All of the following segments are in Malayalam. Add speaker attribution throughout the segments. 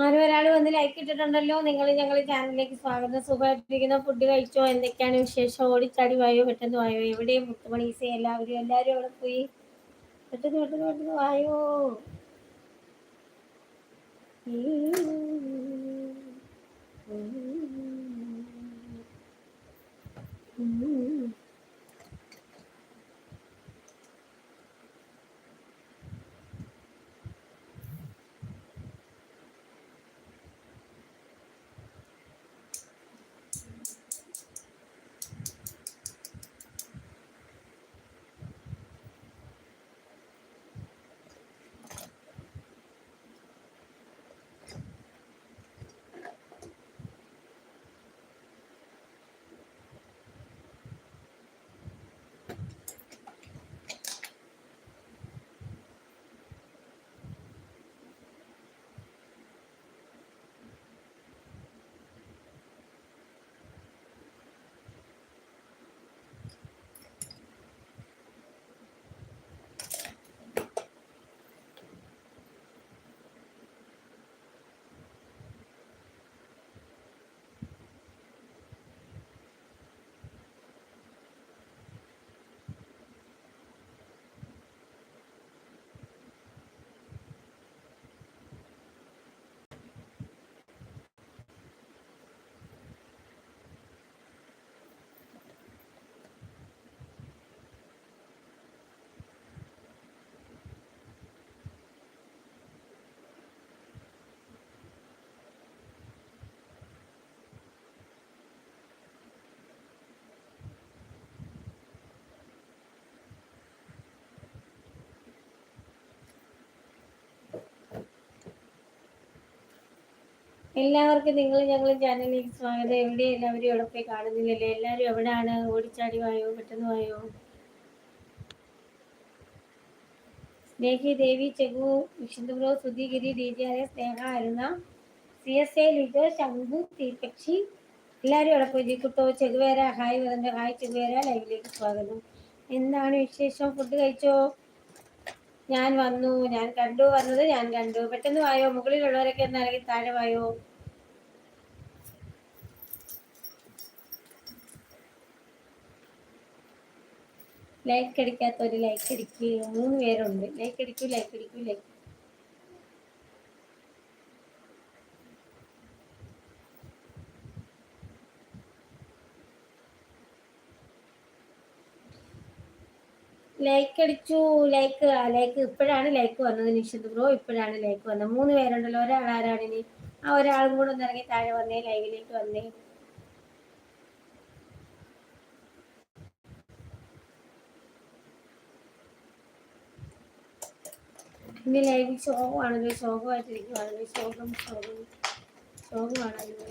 Speaker 1: ആരും ഒരാൾ വന്ന് ലൈക്ക് ഇട്ടിട്ടുണ്ടല്ലോ. നിങ്ങൾ ഞങ്ങൾ ചാനലിലേക്ക് സ്വാഗതം. സുഖമായിട്ടിരിക്കുന്ന. ഫുഡ് കഴിച്ചോ? എന്തൊക്കെയാണ് വിശേഷം? ഓടിച്ചാടി വായോ? പെട്ടെന്ന് വായോ? എവിടെയും മുത്തുമണീസെ എല്ലാവരും എല്ലാവരും അവിടെ പോയി? പെട്ടെന്ന് പെട്ടെന്ന് പെട്ടെന്ന് വായോ? Mm-hmm. എല്ലാവർക്കും നിങ്ങൾ ഞങ്ങൾ ചാനലിലേക്ക് സ്വാഗതം. എവിടെ എല്ലാവരും എവിടെ പോയി കാണുന്നില്ലല്ലേ? എല്ലാവരും എവിടെയാണ് ഓടിച്ചാടി വായോ? പെട്ടെന്ന് വായോ? സ്നേഹി ദേവി ചെഗു വിഷ്ണുബ്രോ സുധീഗിരി ഡി ജി ആയ Sneha Aruna C S A Lijo Shambhu തീപക്ഷി എല്ലാവരും എവിടെ പോയി. കുട്ടോ ചെകുവേര ഹായ് വരണ്ട ഹായ് ചെകുവേര ലൈവിലേക്ക് സ്വാഗതം. എന്താണ് വിശേഷം? ഫുഡ് കഴിച്ചോ? ഞാൻ വന്നു ഞാൻ കണ്ടു വന്നത് ഞാൻ കണ്ടു. പെട്ടെന്ന് വായോ? മുകളിലുള്ളവരൊക്കെ എന്നാലും താഴെ വായോ? ലൈക്ക് അടിക്കാത്തവര് ലൈക്ക് അടിക്കുക മൂന്ന് പേരുണ്ട്. ലൈക്ക് അടിക്കൂ ലൈക്ക് അടിക്കൂ ലൈക്ക് ലൈക്ക് അടിച്ചു ലൈക്ക് ലൈക്ക് ഇപ്പോഴാണ് ലൈക്ക് വന്നത് നിഷിത് ബ്രോ ഇപ്പോഴാണ് ലൈക്ക് വന്നത്. മൂന്ന് പേരുണ്ടല്ലോ. ഒരാൾ ആരാണ് ഇനി? ആ ഒരാളും കൂടെ ഒന്ന് ഇറങ്ങി താഴെ വന്നേ ലൈവിലേക്ക് വന്നേ. ഇനി ലൈവിൽ ശോകമാണല്ലോ. ശോകമായിട്ടിരിക്കുവാണല്ലോ. ശോകം ശോകം. ശോകമാണല്ലോ.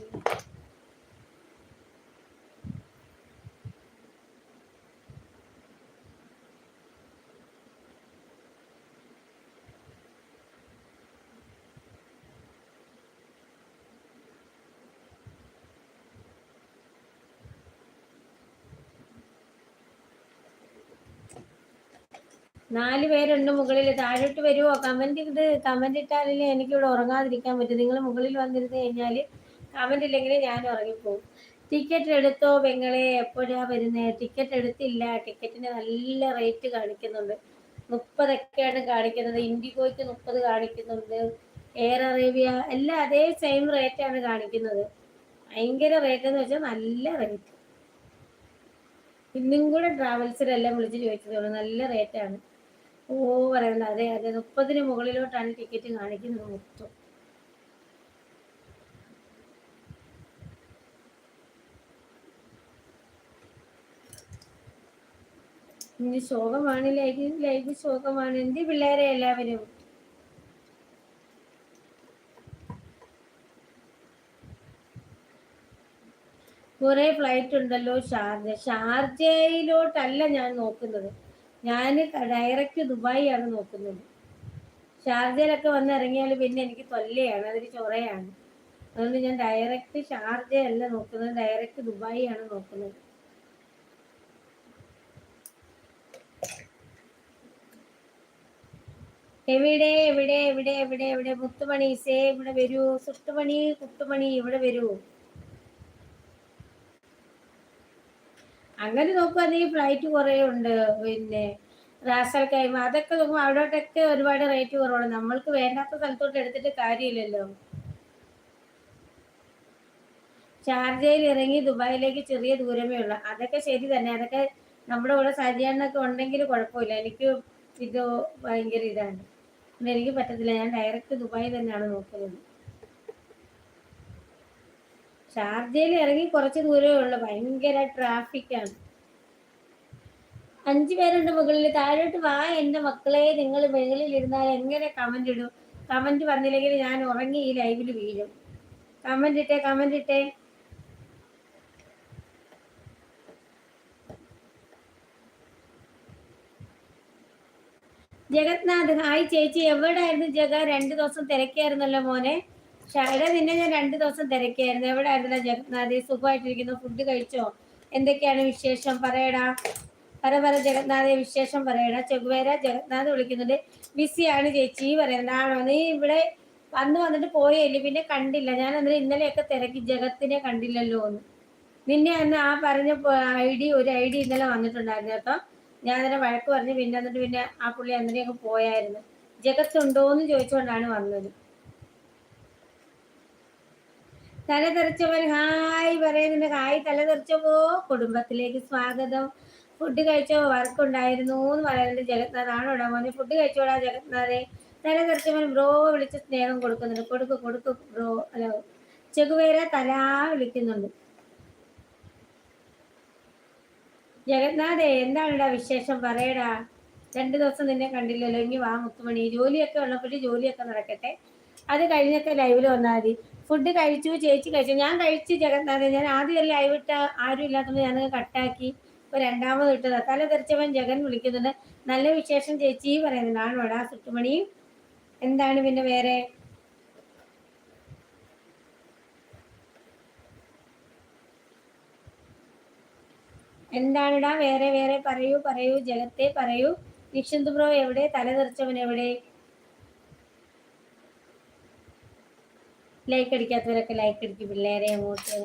Speaker 1: നാല് പേരുണ്ട് മുകളിൽ താഴോട്ട് വരുമോ കമന്റ് ഇത് കമന്റ് ഇട്ടാലല്ലേ എനിക്കിവിടെ ഉറങ്ങാതിരിക്കാൻ പറ്റും. നിങ്ങൾ മുകളിൽ വന്നിരുന്ന് കഴിഞ്ഞാൽ കമന്റ് ഇല്ലെങ്കിൽ ഞാൻ ഉറങ്ങിപ്പോകും ടിക്കറ്റ് എടുത്തോ പെങ്ങളെ? എപ്പോഴാ വരുന്നത് ടിക്കറ്റ് എടുത്തില്ല. ടിക്കറ്റിന് നല്ല റേറ്റ് കാണിക്കുന്നുണ്ട്. മുപ്പതൊക്കെയാണ് കാണിക്കുന്നത്. ഇൻഡിഗോയ്ക്ക് മുപ്പത് കാണിക്കുന്നുണ്ട്. എയർ അറേബ്യ എല്ലാം അതേ സെയിം റേറ്റാണ് കാണിക്കുന്നത്. ഭയങ്കര റേറ്റ് എന്ന് വെച്ചാൽ നല്ല റേറ്റ് ഇന്നും കൂടെ ട്രാവൽസിലെല്ലാം വിളിച്ച് ചോദിച്ചതുള്ളൂ നല്ല റേറ്റാണ് ഓ പറയണ്ട അതെ അതെ മുപ്പതിന് മുകളിലോട്ടാണ് ടിക്കറ്റ് കാണിക്കുന്നത് മൊത്തം. ഇനി ശോകമാണ് ലൈഫ് ലൈഫ് ശോകമാണ്. എന്ത് പിള്ളേരെ എല്ലാവരും? കുറെ ഫ്ലൈറ്റ് ഉണ്ടല്ലോ ഷാർജ. ഷാർജയിലോട്ടല്ല ഞാൻ നോക്കുന്നത്. ഞാൻ ഡയറക്റ്റ് ദുബായി ആണ് നോക്കുന്നത്. ഷാർജയിലൊക്കെ വന്ന് ഇറങ്ങിയാൽ പിന്നെ എനിക്ക് തൊല്ലയാണ് അതൊരു ചൊറയാണ്. അതുകൊണ്ട് ഞാൻ ഡയറക്റ്റ് ഷാർജ അല്ല നോക്കുന്നത് ഡയറക്റ്റ് ദുബായി ആണ് നോക്കുന്നത്. എവിടെ എവിടെ എവിടെ എവിടെ എവിടെ? മുത്തുമണി സേ ഇവിടെ വരൂ. സുട്ടുമണി കുട്ടുമണി ഇവിടെ വരൂ. അങ്ങനെ നോക്കുവാണെങ്കിൽ ഫ്ലൈറ്റ് കുറേ ഉണ്ട് പിന്നെ റാസൽ കൈമ അതൊക്കെ നോക്കുമ്പോൾ അവിടോട്ടൊക്കെ ഒരുപാട് റേറ്റ് കുറവാണ്. നമ്മൾക്ക് വേണ്ടാത്ത സ്ഥലത്തോട്ട് എടുത്തിട്ട് കാര്യമില്ലല്ലോ. ഷാർജയിൽ ഇറങ്ങി ദുബായിലേക്ക് ചെറിയ ദൂരമേ ഉള്ളൂ. അതൊക്കെ ശരി തന്നെ അതൊക്കെ നമ്മുടെ കൂടെ സജ്ജീകരണമൊക്കെ ഉണ്ടെങ്കിൽ കുഴപ്പമില്ല. എനിക്ക് ഇത് ഭയങ്കര ഇതാണ്. എനിക്ക് പറ്റത്തില്ല ഞാൻ ഡയറക്റ്റ് ദുബായി തന്നെയാണ് നോക്കുന്നത്. ഷാർജയിൽ ഇറങ്ങി കുറച്ച് ദൂരമേ ഉള്ളൂ. ഭയങ്കര ട്രാഫിക്കാണ് അഞ്ചു പേരുണ്ട് മുകളിൽ. താഴോട്ട് വാ എന്റെ മക്കളെ. നിങ്ങൾ മുകളിൽ ഇരുന്നാൽ എങ്ങനെ കമന്റ് ഇടും? കമന്റ് വന്നില്ലെങ്കിൽ ഞാൻ ഉറങ്ങി ഈ ലൈവിൽ വീഴും. കമന്റ് ഇട്ടേ കമന്റ് ഇട്ടേ. ജഗത്നാഥ് ഹായ് ചേച്ചി. എവിടെയായിരുന്നു ജഗ? രണ്ടു ദിവസം തിരക്കായിരുന്നല്ലോ മോനെ. ഷായുടെ നിന്നെ ഞാൻ രണ്ടു ദിവസം തിരക്കായിരുന്നു എവിടെ ആയിരുന്നല്ലോ ജഗന്നാഥി സുഖമായിട്ടിരിക്കുന്നു? ഫുഡ് കഴിച്ചോ? എന്തൊക്കെയാണ് വിശേഷം? പറയടാ. പറ പറ ജഗന്നാഥെ വിശേഷം പറയടാ. ചെകുവേര ജഗന്നാഥ് വിളിക്കുന്നുണ്ട്. ബിസിയാണ് ചേച്ചി. പറയുന്നത് ആണോ? നീ ഇവിടെ വന്ന് വന്നിട്ട് പോയല്ലേ പിന്നെ കണ്ടില്ല. ഞാൻ അന്നേരം ഇന്നലെയൊക്കെ തിരക്കി ജഗത്തിനെ കണ്ടില്ലല്ലോ എന്ന്. നിന്നെ അന്ന് ആ പറഞ്ഞ ഐ ഡി ഒരു ഐ ഡി ഇന്നലെ വന്നിട്ടുണ്ടായിരുന്നു കേട്ടോ. ഞാൻ അന്നേരം വഴക്ക് പറഞ്ഞ് പിന്നെ എന്നിട്ട് പിന്നെ ആ പുള്ളി അന്നേരം പോയായിരുന്നു. ജഗത്തുണ്ടോ എന്ന് ചോദിച്ചുകൊണ്ടാണ് വന്നത്. തല തെറിച്ചവൻ ഹായ് പറയുന്നുണ്ട് ഹായ് തല തെറിച്ചവോ. കുടുംബത്തിലേക്ക് സ്വാഗതം. ഫുഡ് കഴിച്ചോ? വർക്ക് ഉണ്ടായിരുന്നു എന്ന് പറയുന്നുണ്ട് ജഗത്നാഥ് ആണോ മോനെ? ഫുഡ് കഴിച്ചോടാ ജഗത്നാഥെ തല തെറിച്ചവൻ ബ്രോ വിളിച്ച് സ്നേഹം കൊടുക്കുന്നുണ്ട്. കൊടുക്കു കൊടുക്കു ബ്രോ. അല്ല ചെകുവേര തലാ വിളിക്കുന്നുണ്ട്. ജഗന്നാഥേ എന്താണടാ വിശേഷം? പറയടാ. രണ്ടു ദിവസം നിന്നെ കണ്ടില്ലല്ലോ. ഇനി വാ മുത്തുമണി. ജോലിയൊക്കെ ഉള്ളപ്പോഴും ജോലിയൊക്കെ നടക്കട്ടെ. അത് കഴിഞ്ഞൊക്കെ ലൈവിൽ വന്നാൽ മതി. ഫുഡ് കഴിച്ചു ചേച്ചി കഴിച്ചു. ഞാൻ കഴിച്ചു ജഗന്നാഥൻ. ഞാൻ ആദ്യം ലൈവ് ഇട്ട ആരും ഇല്ലാത്തതുകൊണ്ട് ഞാൻ കട്ടാക്കി ഇപ്പൊ രണ്ടാമത് ഇട്ടത് തല തെറിച്ചവൻ ജഗൻ വിളിക്കുന്നുണ്ട്. നല്ല വിശേഷം ചേച്ചി പറയുന്നുണ്ട്. ആണോടാ സുട്ടുമണി. എന്താണ് പിന്നെ വേറെ? എന്താണിടാ? വേറെ വേറെ പറയൂ പറയൂ. ജഗത്തെ പറയൂ. നിഷന്ത് ബ്രോ എവിടെ? തല തെറിച്ചവൻ എവിടെ? ലൈക്ക് അടിക്കാത്തവരൊക്കെ ലൈക്ക് അടിക്കും പിള്ളേരെ അങ്ങോട്ട്.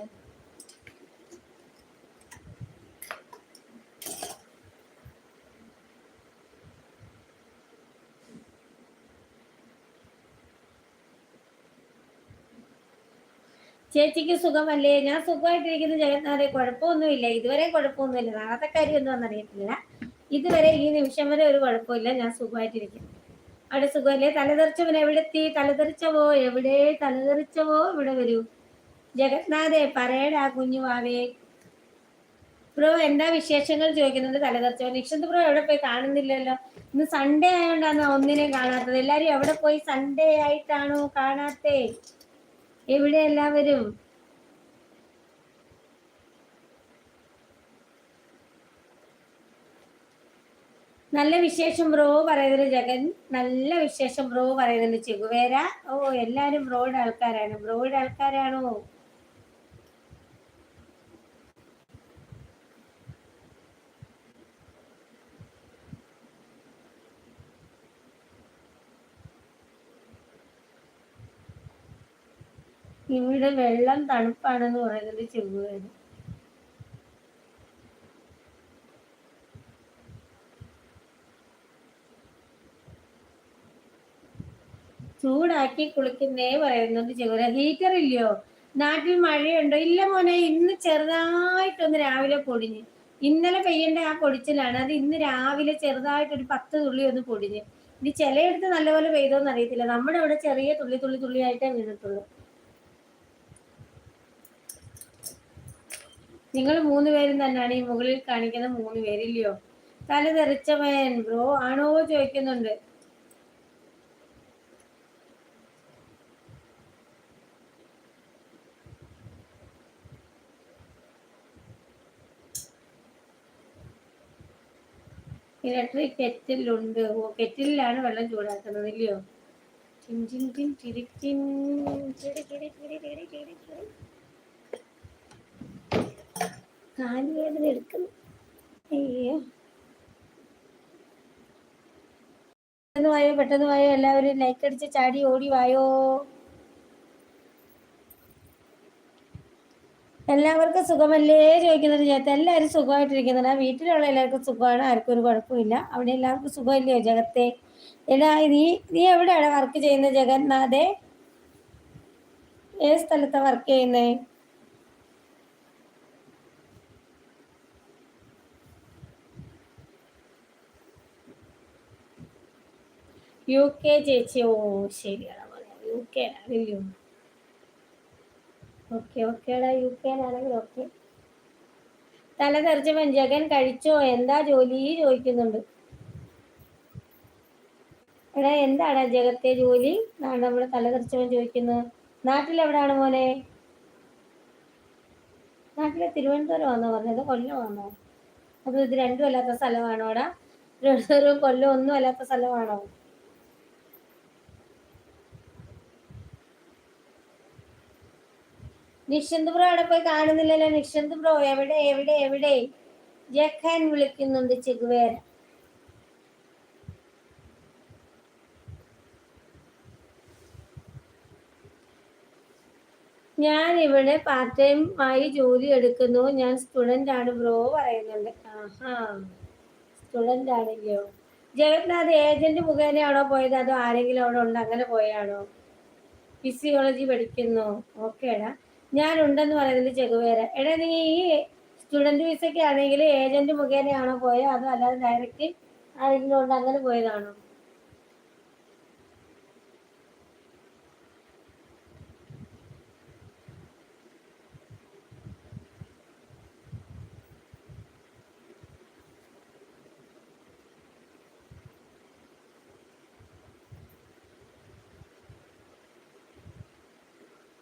Speaker 1: ചേച്ചിക്ക് സുഖമല്ലേ? ഞാൻ സുഖമായിട്ടിരിക്കുന്ന ജഗന്നാഥെ കുഴപ്പമൊന്നുമില്ല. ഇതുവരെ കുഴപ്പമൊന്നുമില്ല. നാളത്തെ കാര്യം ഒന്നും അറിയത്തില്ല. ഇതുവരെ ഈ നിമിഷം വരെ ഒരു കുഴപ്പമില്ല. ഞാൻ സുഖമായിട്ടിരിക്കുന്നു. അവിടെ സുഖമല്ലേ? തലതെറിച്ചവൻ എവിടെ എത്തി തലതെറിച്ചവോ? എവിടെ? തലതെറിച്ചവോ? ഇവിടെ വരൂ? ജഗന്നാഥേ പറയടാ കുഞ്ഞുവാവേ. പ്രോ എന്താ വിശേഷങ്ങൾ ചോദിക്കുന്നുണ്ട് തലതെറിച്ചവൻ? നിക്ഷന്ത് പ്രോ എവിടെ പോയി കാണുന്നില്ലല്ലോ. ഇന്ന് സൺഡേ ആയതുകൊണ്ടാണ് ഒന്നിനെ കാണാത്തത്. എല്ലാരും എവിടെ പോയി സൺഡേ ആയിട്ടാണോ കാണാത്തേ? എവിടെ എല്ലാവരും നല്ല വിശേഷം ബ്രോ പറയുന്നത് ജഗൻ. നല്ല വിശേഷം ബ്രോ പറയുന്നുണ്ട് ചെകുവേര ഓ എല്ലാരും ബ്രോയുടെ ആൾക്കാരാണ്. ബ്രോയുടെ ആൾക്കാരാണോ? ഇവിടെ വെള്ളം തണുപ്പാണെന്ന് പറയുന്നത് ചെവുകയാണ് ചൂടാക്കി കുളിക്കുന്നേ പറയുന്നുണ്ട് ചെകുര ഹീറ്റർ ഇല്ലയോ? നാട്ടിൽ മഴയുണ്ടോ? ഇല്ല മോനെ ഇന്ന് ചെറുതായിട്ടൊന്ന് രാവിലെ പൊടിഞ്ഞ്. ഇന്നലെ പെയ്യേണ്ട ആ പൊടിച്ചിലാണ്. അത് ഇന്ന് രാവിലെ ചെറുതായിട്ട് ഒരു പത്ത് തുള്ളി ഒന്ന് പൊടിഞ്ഞ്. ഇനി ചിലയിടത്ത് നല്ലപോലെ പെയ്തോന്ന് അറിയത്തില്ല. നമ്മുടെ അവിടെ ചെറിയ തുള്ളി തുള്ളി തുള്ളിയായിട്ടേ വീണിട്ടുള്ളൂ നിങ്ങൾ മൂന്ന് പേരും തന്നെയാണ് ഈ മുകളിൽ കാണിക്കുന്ന മൂന്ന് പേരില്ലയോ? തല തെറിച്ചവൻ ബ്രോ ആണോ ചോദിക്കുന്നുണ്ട്. ഇലക്ട്രിക് കെറ്റിലുണ്ട്. ഓ കെറ്റിലാണ് വെള്ളം ചൂടാക്കുന്നത് ഇല്ലയോ? ചിൻ എടുക്കുന്നു. പെട്ടെന്ന് വായോ എല്ലാവരും ലൈക്ക് അടിച്ച് ചാടി ഓടി വായോ? എല്ലാവർക്കും സുഖമല്ലേ ചോദിക്കുന്നത് ജഗത്ത് എല്ലാവരും സുഖമായിട്ടിരിക്കുന്നുണ്ട്. വീട്ടിലുള്ള എല്ലാവർക്കും സുഖമാണ്. ആർക്കും ഒരു കുഴപ്പമില്ല അവിടെ എല്ലാവർക്കും സുഖമില്ലയോ ജഗത്തെ? എടാ നീ നീ എവിടെയാണ് വർക്ക് ചെയ്യുന്നത് ജഗന്നാഥേ? ഏത് സ്ഥലത്താണ് വർക്ക് ചെയ്യുന്നത് യു കെ ചേച്ചി. ഓ ശരിയാണ് യു കെ ആണല്ലോ ഓക്കെ ഓക്കേടാ യു കെ കെയിലാണെങ്കിൽ ഓക്കെ. തല തെറിച്ചവൻ ജഗൻ കഴിച്ചോ? എന്താ ജോലി? ചോദിക്കുന്നുണ്ട്. എടാ എന്താടാ ജഗത്തെ ജോലി? നാളെ നമ്മുടെ തല തെറിച്ചവൻ ചോദിക്കുന്നത്? നാട്ടിലെവിടാണ് മോനെ? നാട്ടിലെ തിരുവനന്തപുരം ആണെന്ന് പറഞ്ഞത്? കൊല്ലമാണോ അപ്പൊ ഇത് രണ്ടും അല്ലാത്ത സ്ഥലമാണോടാ തിരുവനന്തപുരം കൊല്ലം ഒന്നും അല്ലാത്ത സ്ഥലമാണോ? നിഷന്ത് ബ്രോ അവിടെ പോയി കാണുന്നില്ലല്ലോ. നിഷന്ത് ബ്രോ എവിടെ എവിടെ എവിടെ? ജഖാൻ വിളിക്കുന്നുണ്ട് ചെഗുവേര. ഞാൻ ഇവിടെ പാർട്ട് ടൈം ആയി ജോലി എടുക്കുന്നു. ഞാൻ സ്റ്റുഡന്റ് ആണ് ബ്രോ പറയുന്നുണ്ട്. ആഹാ സ്റ്റുഡന്റ് ആണല്ലോ ജഗന്നാഥ് ഏജന്റ് മുഖേനയാണോ പോയത്? അതോ ആരെങ്കിലും അവിടെ ഉണ്ട്? അങ്ങനെ പോയാണോ? ഫിസിയോളജി പഠിക്കുന്നു. ഓക്കേടാ ഞാനുണ്ടെന്ന് പറയുന്നത് ചെകുവേര. എടാ നീ ഈ സ്റ്റുഡന്റ് വിസയ്ക്ക് ആണെങ്കിൽ ഏജന്റ് മുഖേനയാണോ പോയത് അതോ അല്ലാതെ ഡയറക്റ്റ് ആരെങ്കിലും കൊണ്ട് അങ്ങനെ പോയതാണോ?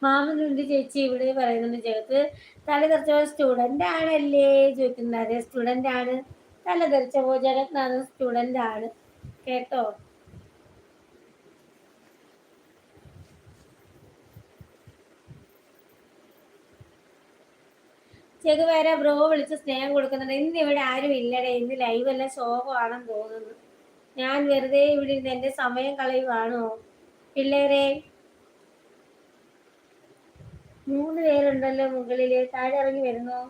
Speaker 1: മാമനുണ്ട് ചേച്ചി ഇവിടെ പറയുന്നുണ്ട് ചേർത്ത് തല തെറിച്ചോ സ്റ്റുഡന്റ് ആണല്ലേ? ചോദിക്കുന്നത് അതെ സ്റ്റുഡന്റ് ആണ്. തല തെറിച്ചപ്പോ ജഗത്നാഥ് സ്റ്റുഡന്റ് ആണ്. കേട്ടോ? ചെകുവേര ബ്രോ വിളിച്ച് സ്നേഹം കൊടുക്കുന്നുണ്ട്. ഇന്ന് ഇവിടെ ആരും ഇല്ലടേ. ഇന്ന് ലൈവ് എല്ലാം ശോകമാണെന്ന് തോന്നുന്നു. ഞാൻ വെറുതെ ഇവിടെ ഇരുന്ന് എന്റെ സമയം കളയുവാണോ? പിള്ളേരെ മൂന്ന് പേരുണ്ടല്ലോ മുകളിൽ. താഴെ ഇറങ്ങി വരുന്നോ?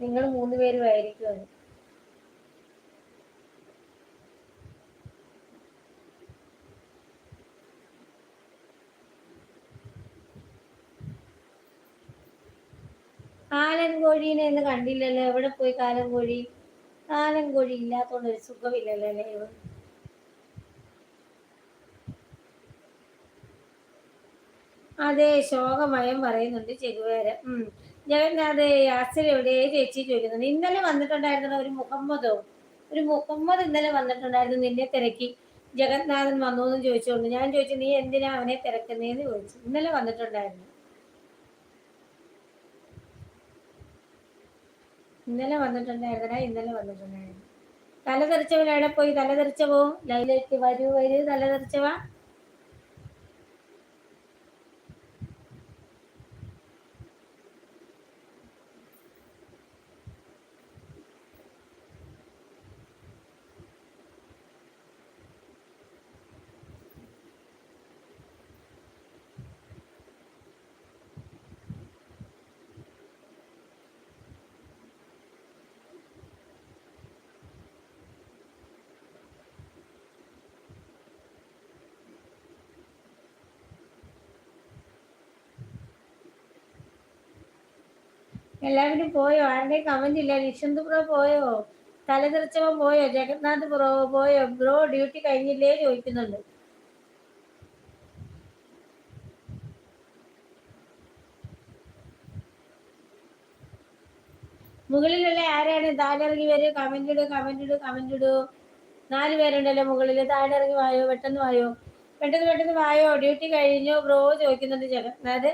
Speaker 1: നിങ്ങൾ മൂന്ന് പേരുമായിരിക്കും. അത് കാലൻകോഴീനെ ഇന്ന് കണ്ടില്ലല്ലോ. എവിടെ പോയി കാലൻ കോഴി കാലൻ കോഴി ഇല്ലാത്തോണ്ട് ഒരു സുഖമില്ലല്ലോ ലൈവ് അതെ ശോകമയം പറയുന്നുണ്ട് ചെകുവേര ഉം. ജഗന്നാഥ് യാസിൽ എവിടെ ചേച്ചി ചോദിക്കുന്നുണ്ട് ഇന്നലെ വന്നിട്ടുണ്ടായിരുന്ന ഒരു മുഹമ്മദോ? ഒരു മുഹമ്മദ് ഇന്നലെ വന്നിട്ടുണ്ടായിരുന്നു നിന്നെ തിരക്കി. ജഗന്നാഥൻ വന്നു എന്ന് ചോദിച്ചുകൊണ്ട് ഞാൻ ചോദിച്ചു നീ എന്തിനാ അവനെ തിരക്കുന്നേന്ന് ചോദിച്ചു. ഇന്നലെ വന്നിട്ടുണ്ടായിരുന്നു. ഇന്നലെ വന്നിട്ടുണ്ടായിരുന്ന ഇന്നലെ വന്നിട്ടുണ്ടായിരുന്നു. തലതെറിച്ചവൻ എവിടെ പോയി? തലതെറിച്ചവോ? ലൈലേക്ക് വരൂ വരൂ തലതെറിച്ചവാ. എല്ലാവരും പോയോ? ആരുടെയും കമന്റ് ഇല്ല. നിഷന്ത് ബ്രോ പോയോ? തലതെറിച്ചവൻ പോയോ? ജഗന്നാഥ് ബ്രോ പോയോ? ബ്രോ ഡ്യൂട്ടി കഴിഞ്ഞില്ലേ ചോദിക്കുന്നുണ്ട്. മുകളിലുള്ള ആരാണ്? താഴെ ഇറങ്ങി വരും. കമന്റ് ഇടൂ കമന്റ് ഇടൂ കമന്റ് ഇടൂ. നാല് പേരുണ്ടല്ലോ മുകളിൽ താഴെ ഇറങ്ങി വായോ? പെട്ടെന്ന് വായോ? പെട്ടെന്ന് പെട്ടെന്ന് വായോ? ഡ്യൂട്ടി കഴിഞ്ഞോ. ബ്രോ ചോദിക്കുന്നുണ്ട് ജഗന്നാഥ്.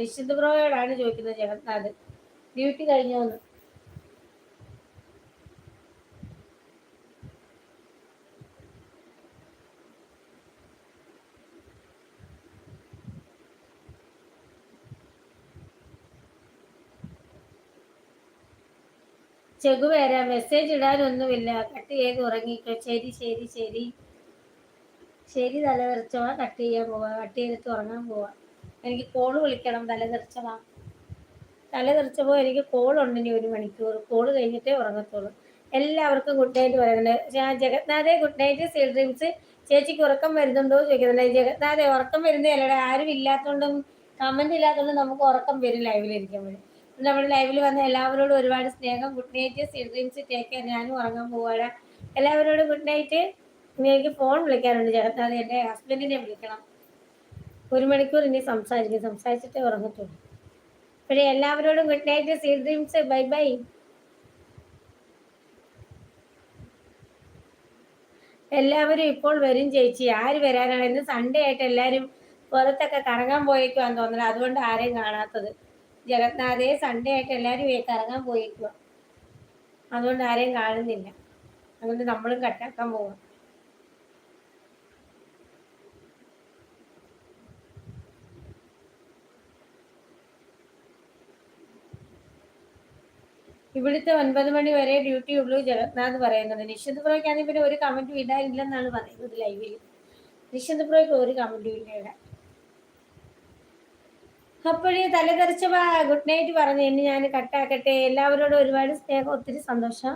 Speaker 1: നിശ്ചിത് ബ്രോയോടാണ് ചോദിക്കുന്നത് ജഗന്നാഥ്. ഡ്യൂട്ടി കഴിഞ്ഞോന്ന് വരാ മെസ്സേജ് ഇടാനൊന്നുമില്ല. കട്ട് ചെയ്ത് ഉറങ്ങിക്കോ ശരി ശരി ശരി. ശരി തലതെറിച്ചവാ കട്ട് ചെയ്യാൻ പോവാ. കട്ട് ചെയ്തിട്ട് ഉറങ്ങാൻ പോവാ. എനിക്ക് കോൾ വിളിക്കണം. തലതെറിച്ചവാ തലതെറിച്ചപ്പോൾ എനിക്ക് കോളുണ്ട് ഇനി ഒരു മണിക്കൂർ. കോൾ കഴിഞ്ഞിട്ടേ ഉറങ്ങത്തുള്ളൂ. എല്ലാവർക്കും ഗുഡ് നൈറ്റ് പറയുന്നുണ്ട് ഞാൻ ജഗത്നാഥേ ഗുഡ് നൈറ്റ് സീൽ ഡ്രീംസ് ചേച്ചിക്ക് ഉറക്കം വരുന്നുണ്ടോ ചോദിക്കുന്നുണ്ട് ജഗന്നാഥെ ഉറക്കം വരുന്നേ അല്ലേ ആരും ഇല്ലാത്തതുകൊണ്ടും കമന്റ് ഇല്ലാത്തതുകൊണ്ടും നമുക്ക് ഉറക്കം വരും ലൈവിലിരിക്കുമ്പോൾ നമ്മൾ ലൈവിൽ വന്ന എല്ലാവരോടും ഒരുപാട് സ്നേഹം. Good night sweet dreams take ഞാനും ഉറങ്ങാൻ പോവാടാ. എല്ലാവരോടും ഗുഡ് നൈറ്റ് എനിക്ക് ഫോൺ വിളിക്കാനുണ്ട്. ജഗന്നാഥ് എന്റെ ഹസ്ബൻഡിനെ വിളിക്കണം. ഒരു മണിക്കൂർ ഇനി സംസാരിക്കും. സംസാരിച്ചിട്ടേ ഉറങ്ങത്തുള്ളൂ. അപ്പോഴേ എല്ലാവരോടും good night sweet dreams bye bye എല്ലാവരും ഇപ്പോൾ വരും ചേച്ചി. ആര് വരാനാണ്? ഇന്ന് സൺഡേ ആയിട്ട് എല്ലാവരും പുറത്തൊക്കെ കറങ്ങാൻ പോയേക്കുവാന്ന് തോന്നുന്നത് അതുകൊണ്ട് ആരെയും കാണാത്തത്. ജഗന്നാഥേ സൺഡേ ആയിട്ട് എല്ലാവരും കറങ്ങാൻ പോയേക്കുക അതുകൊണ്ട് ആരെയും കാണുന്നില്ല. അതുകൊണ്ട് നമ്മളും കട്ടാക്കാൻ പോവാം. ഇവിടുത്തെ ഒൻപത് മണി വരെ ഡ്യൂട്ടി ഉള്ളൂ ജഗന്നാഥ് പറയുന്നത്. നിശ്ചിത് പ്രോയ്ക്കാണെങ്കിൽ പിന്നെ ഒരു കമന്റ് ഇടാനില്ലെന്നാണ് പറയുന്നത് ലൈവിൽ നിശ്ചിത് പ്രോയ്ക്ക് ഒരു കമന്റ് ഇല്ല ഇവിടെ. അപ്പോഴേ തലതെറിച്ച ഗുഡ് നൈറ്റ് പറഞ്ഞു ഇനി ഞാൻ കട്ടാക്കട്ടെ. എല്ലാവരോടും ഒരുപാട് സ്നേഹം ഒത്തിരി സന്തോഷം.